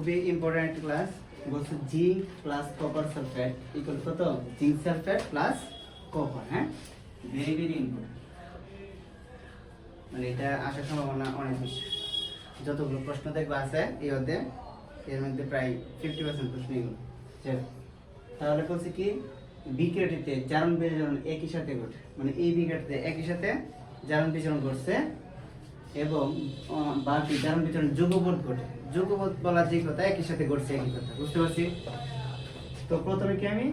খুবই important class বলছে zinc plus copper sulphate equal কত? জিঙ্ক সালফেট প্লাস কপার হ্যাঁ? ভেরি ভেরি ইম্পর্টেন্ট মানে এটা আসার সম্ভাবনা অনেক বেশি। যতগুলো প্রশ্ন দেখব আছে এই অধ্যায়ে, এর মধ্যে প্রায় ফিফটি পার্সেন্ট প্রশ্ন এগুলো। তাহলে বলছে কি বিক্রিয়াটিতে জারণ বিচরণ একই সাথে ঘটে। মানে এই বিক্রিয়াটিতে একই সাথে জারণ বিচরণ ঘটছে এবং বাকি জারণ বিচরণ যুগবোধ ঘটে। যুগবোধ বলা যে কথা, একই সাথে ঘটছে একই কথা, বুঝতে পারছি? তো প্রথমে কি আমি?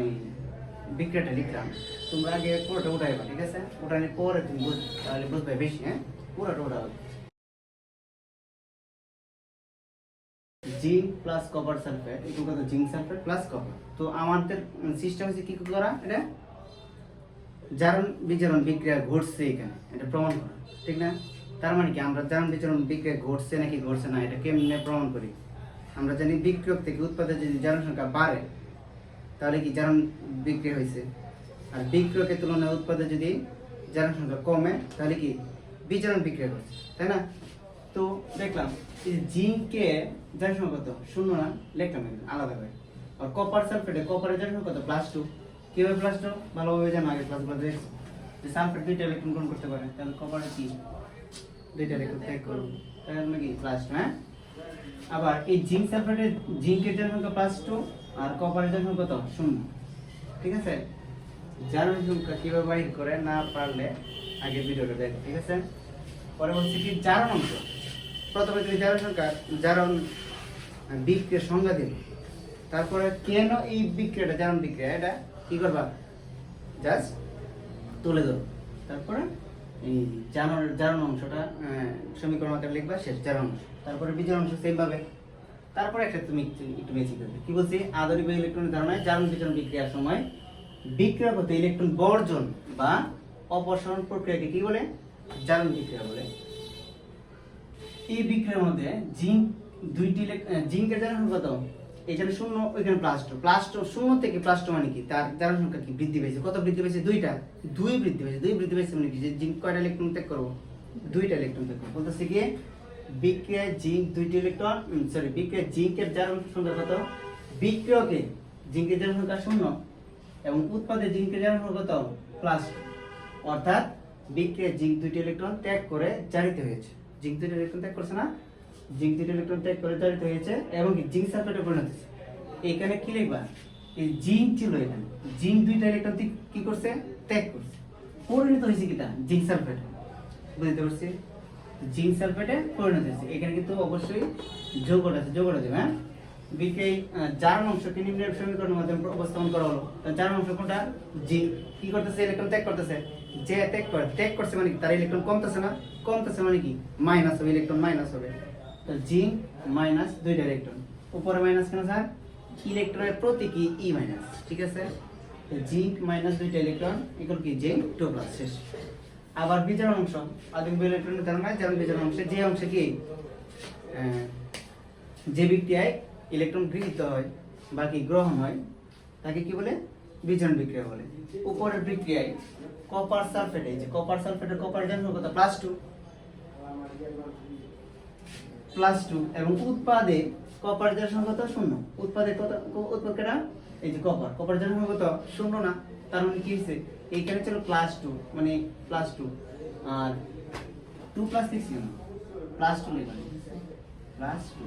এই বিক্রিয়াটা লিখলাম। তোমরা আগে পুরোটা উঠাইবা, ঠিক আছে? উঠানোর পরে তুমি তাহলে বুঝবে বেশি হ্যাঁ? পুরোটা উঠাবে জিঙ্ক প্লাস কপার সালফেট, এটুকু কত জিঙ্ক সালফেট প্লাস কপার। তো আমাদের সিস্টেম হচ্ছে কি করা এটা? জারণ বিজারণ বিক্রিয়া ঘটছে এখানে, এটা প্রমাণ করা, ঠিক না? তার মানে কি? আমরা জারণ বিজারণ বিক্রিয়া ঘটছে নাকি ঘটছে না, এটা কেমনে প্রমাণ করি? আমরা জানি বিক্রয় থেকে উৎপাদন যদি জনসংখ্যা বাড়ে, তাহলে কি জারণ বিক্রি হয়েছে? আর বিক্রিয়কের তুলনায় উৎপাদন যদি জারণ সংখ্যা কমে, তাহলে কি বিজারণ বিক্রয় করছে তাই না? তো দেখলাম জিঙ্কে জারণ সংখ্যা কত? শূন্য না? লিখলাম আলাদা করে। আর কপার সালফেটে কপারের জারণ সংখ্যা কত? প্লাস টু কীভাবে প্লাস টু ভালোভাবে জানো, আগে প্লাস যে সালফেট দুইটা ইলেকট্রন গ্রহণ করতে পারে, তাহলে কপারে কি? দুইটা ইলেকট্রন ত্যাগ করুন তাহলে কি প্লাস হ্যাঁ? আবার এই জিঙ্ক সালফেটের জিঙ্কের জারণ সংখ্যা প্লাস আর কপারের সংখ্যা কত? শূন্য। ঠিক আছে? জারণ সংখ্যা কীভাবে না পারলে আগে ভিডিওটা দেখো, ঠিক আছে? পরে কি, জারণ প্রথমে তুমি জারণ সংখ্যা, জারণ বিক্রিয়ার সংজ্ঞা দিবে তারপরে কেন এই বিক্রিয়াটা, জারণ বিক্রিয়া, এটা কি করবা? জাস্ট তুলে ধরো। তারপরে এই জারণ অংশটা আহ, সমীকরণ আকারে লিখবা শেষ জারণ অংশ। তারপরে বিজারণ অংশ সেম ভাবে তারপরে একটা তুমি একটু বেশি করবে। কি বলছি? আদরিক ইলেকট্রনের ধারণায় জারণ বিজারণ বিক্রিয়ার সময় বিক্রিয়াগত ইলেকট্রন বর্জন বা অপসারণ প্রক্রিয়াকে কি বলে? জারণ বিক্রিয়া বলে। এই বিক্রিয়ার মধ্যে জিঙ্ক দুইটি জিঙ্কের জারণ কত? এখানে শূন্য, ওইখানে প্লাস টু প্লাস টু শূন্য থেকে প্লাস টু মানে কি? তার জারণ সংখ্যা কি? বৃদ্ধি পেয়েছে। কত বৃদ্ধি পেয়েছে? দুইটা। দুই বৃদ্ধি পেয়েছে। দুই বৃদ্ধি পেয়েছে মানে কি? যে জিঙ্ক কয়টা ইলেকট্রন ত্যাগ করব? দুইটা ইলেকট্রন ত্যাগ করব। বলতেছে কি বিক্রিয়ায় জিঙ্ক দুইটি ইলেকট্রন সরি বিক্রিয়ায় জিঙ্কের জারণ সংখ্যা কত? বিক্রিয়কে জিঙ্কের জারণ সংখ্যা শূন্য এবং উৎপাদে জিঙ্কের জারণ সংখ্যা কত? প্লাস অর্থাৎ বিক্রিয়ায় জিঙ্ক দুইটি ইলেকট্রন ত্যাগ করে জারিত হয়েছে। জিঙ্ক দুইটি ইলেকট্রন ত্যাগ করছে না? জিঙ্ক দুইটি ইলেকট্রন ত্যাগ করে হয়েছে এবং জিঙ্ক সালফেটে পরিণত হয়েছে। এখানে কি লিখবা? এই জিঙ্ক ছিল এখানে। জিঙ্ক দুইটা ইলেকট্রন কি করছে? ত্যাগ করছে। পরিণত হয়েছে কিটা? জিঙ্ক সালফেটে বুঝতে পারছি? জিঙ্ক সালফেটে পরিণত হয়েছে। এখানে কিন্তু অবশ্যই যৌগটা আছে যৌগটা দেবে হ্যাঁ? আহ, জারণ অংশকে নিম্নের সমীকরণের মাধ্যমে উপস্থাপন করা হলো। জারণ অংশ কোনটা? জিঙ্ক। কি করতেছে? ইলেকট্রন ত্যাগ করতেছে। যে ত্যাগ করে ত্যাগ করছে মানে কি? তার ইলেকট্রন কমতেছে না? কমতেছে মানে কি? মাইনাস হবে ইলেকট্রন মাইনাস হবে। জিঙ্ক মাইনাস দুইটা ইলেকট্রন। উপরে মাইনাস কেন স্যার? ইলেকট্রনের প্রতীকী ই মাইনাস, ঠিক আছে? জিঙ্ক মাইনাস দুইটা ইলেকট্রন ইকুয়াল কি জিঙ্ক টু প্লাস শেষ। আবার বিজারণ অংশ, আদিম ইলেকট্রনের ধারণা যেমন বিজারণ অংশে, যে অংশে কি? যে বিক্রিয়ায় ইলেকট্রন গৃহীত হয় বা কি গ্রহণ হয়, তাকে কি বলে? বিজারণ বিক্রিয়া বলে। উপরের বিক্রিয়ায় কপার সালফেট এই যে কপার সালফেটের কপার জারণ কত? প্লাস টু প্লাস টু এবং উৎপাদে কপার জারণ সংখ্যা কত শূন্য। উৎপাদে কত উৎপাদকেরা এই যে কপার কপার জারণ সংখ্যা কত শূন্য না। তার মানে কি হয়েছে এইখানে ছিল প্লাস টু মানে প্লাস টু আর two plus six plus two লেখা প্লাস টু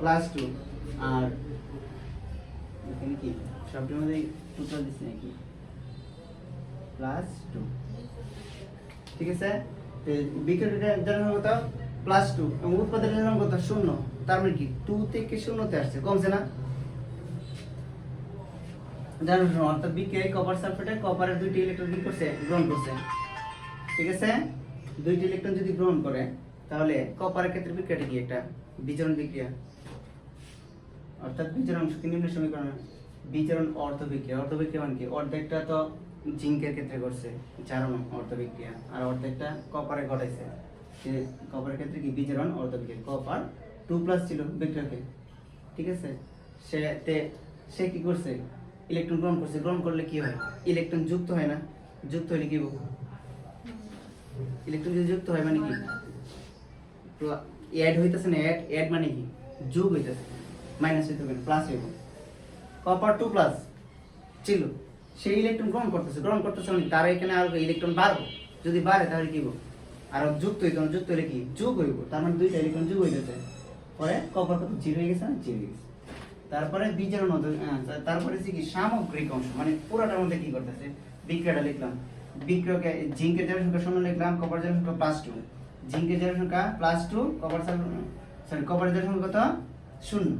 প্লাস টু আর এখানে কি? সবটির মধ্যে প্লাস দিচ্ছি নাকি? প্লাস টু ঠিক আছে? বিক্রিয়ার জারণ কত প্লাস টু এবং উৎপাদনের কত? শূন্য। তার মানে কি? টু থেকে শূন্যতে আসছে। কমছে না? অর্থাৎ বিক্রিয়ায় কপার সালফেটে কপারের দুইটি ইলেকট্রন কি করছে? গ্রহণ করছে। ঠিক আছে? দুইটি ইলেকট্রন যদি গ্রহণ করে, তাহলে কপারের ক্ষেত্রে বিক্রিয়াটা কি একটা? বিচরণ বিক্রিয়া। অর্থাৎ বিচরণ নিম্ন সমীকরণ। বিচরণ অর্ধ বিক্রিয়া অর্ধ বিক্রিয়া মানে কি? অর্ধেকটা তো জিঙ্কের ক্ষেত্রে ঘটছে। চারণ অর্ধ বিক্রিয়া আর অর্ধেকটা কপারে ঘটাইছে। যে কপারের ক্ষেত্রে কি বিচরণ অর্ধ বিক্রিয়া কপার টু প্লাস ছিল বিক্রিয়াকে ঠিক আছে? সে তে সে কি করছে? ইলেকট্রন গ্রহণ করছে। গ্রহণ করলে কি হয়? ইলেকট্রন যুক্ত হয় না। যুক্ত হলে কি ইলেকট্রন যদি যুক্ত হয় মানে কি? অ্যাড হইতেছে না অ্যাড অ্যাড মানে কি? যোগ হইতেছে। মাইনাস হইতে হবে প্লাস হইব। কপার টু প্লাস ছিল। সেই ইলেকট্রন গ্রহণ করতেছে। গ্রহণ করতেছে মানে তার এখানে আর ইলেকট্রন বাড়বো। যদি বাড়ে তাহলে কি হইব আর যুক্ত হইতো যুক্ত হলে কি? যোগ হইব। তার মানে দুইটা ইলেকট্রন যোগ হয়ে হইতেছে। পরে কপার কত? জিরো হয়ে গেছে না? জিরো হয়ে গেছে। তারপরে বীজের মধ্যে তারপরে হচ্ছে কি? সামগ্রিক অংশ। মানে পুরোটার মধ্যে কি করতেছে? বিক্রিয়াটা লিখলাম। বিক্রিয়কে জিঙ্কের জারের সংখ্যা শূন্য লিখলাম কপার জারের সংখ্যা প্লাস টু জিঙ্কের জারের সংখ্যা plus two copper sorry copper জারের সংখ্যা কত? শূন্য।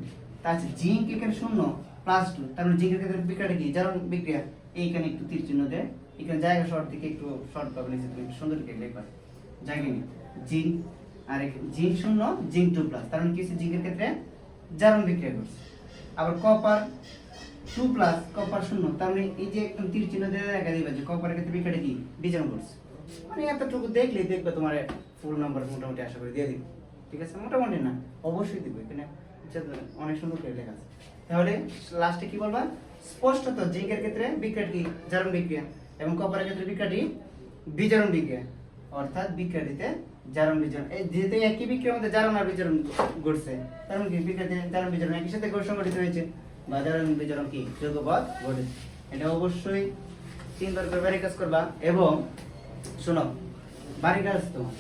তার জিঙ্ক এখানে শূন্য প্লাস টু তার মানে জিঙ্কের ক্ষেত্রে বিক্রিয়াটা কি? জারণ বিক্রিয়া। এইখানে একটু তীর চিহ্ন দেয় এখানে জায়গা শর্ট থেকে একটু শর্ট পাবে নিচে তুমি সুন্দর লিখবা। জায়গা নেই জিঙ্ক, আর জিঙ্ক শূন্য, জিঙ্ক টু প্লাস তার মানে কি হচ্ছে? জিঙ্কের ক্ষেত্রে জারণ বিক্রিয়া করছে। আবার কপার টু প্লাস কপার শূন্য। তার মানে এই যে একদম তীর চিহ্ন দেখা দিবে যে কপারের ক্ষেত্রে বিক্রিয়াটা কি? বিজারণ করছে। মানে এতটুকু দেখলেই দেখবে তোমার ফুল নাম্বার মোটামুটি আশা করি দিয়ে দিবে। ঠিক আছে? মোটামুটি না, অবশ্যই দিবে। এখানে অনেক সুন্দর করে লেখা আছে। তাহলে লাস্টে কি বলবা? স্পষ্টত জিঙ্কের ক্ষেত্রে বিক্রিয়া কি? জারণ বিক্রিয়া। এবং কপারের ক্ষেত্রে বিক্রিয়াটি বিজারণ বিক্রিয়া। অর্থাৎ বিক্রিয়াটিতে জারণ বিজারণ এই যেহেতু একই বিক্রিয়ার মধ্যে জারণ আর বিজারণ ঘটছে তার মানে কি বিক্রিয়াতে জারণ বিজারণ একই সাথে সংগঠিত হয়েছে? বা জারণ বিজারণ কি যৌগপথ ঘটেছে এটা অবশ্যই তিনবার বাড়ি কাজ করবা। এবং শোনো বাড়ি কাজ তোমার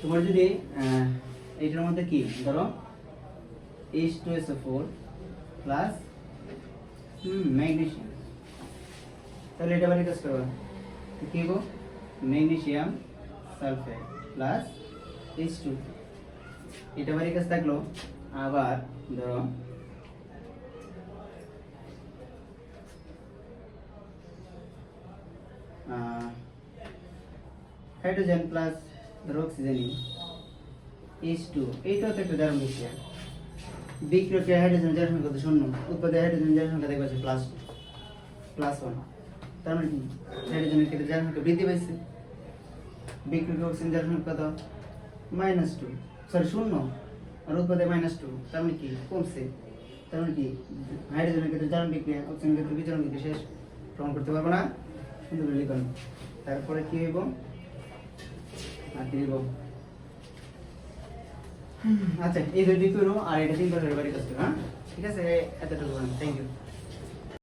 তোমার যদি আহ, এইটার মধ্যে কি ধরো H two S four plus magnesium তাহলে এটা বাড়ি কাজ করবা। কি গো magnesium sulphate plus H two এটা বাড়ি কাজ থাকল। আবার ধরো হাইড্রোজেন প্লাস ধরো অক্সিজেন এইচ টু এইটাও তো একটা জারণ বিক্রিয়া বিক্রিয়া হাইড্রোজেন জারণ সংখ্যা কত শূন্য? উৎপাদে হাইড্রোজেন জারণ সংখ্যা দেখবা প্লাস প্লাস ওয়ান তার মানে কি হাইড্রোজেনের ক্ষেত্রে সংখ্যা বৃদ্ধি পাইছে। বিক্রিয়া অক্সিজেন জারণ সংখ্যা মাইনাস টু সরি শূন্য। আর উৎপাদে মাইনাস টু তার মানে কি কমছে? তার মানে কি হাইড্রোজেনের ক্ষেত্রে জারণ বিক্রিয়া অক্সিজেনের ক্ষেত্রে বিজারণ বিক্রিয়া শেষ। প্রমাণ করতে পারব না। সুন্দর করে লিখুন। তারপরে কি হইব? আর কি হইব? আচ্ছা এই দুইটি করো, আর এটা তিনবার বাড়ি কাজ করো হ্যাঁ? ঠিক আছে? এতটুকু থ্যাংক ইউ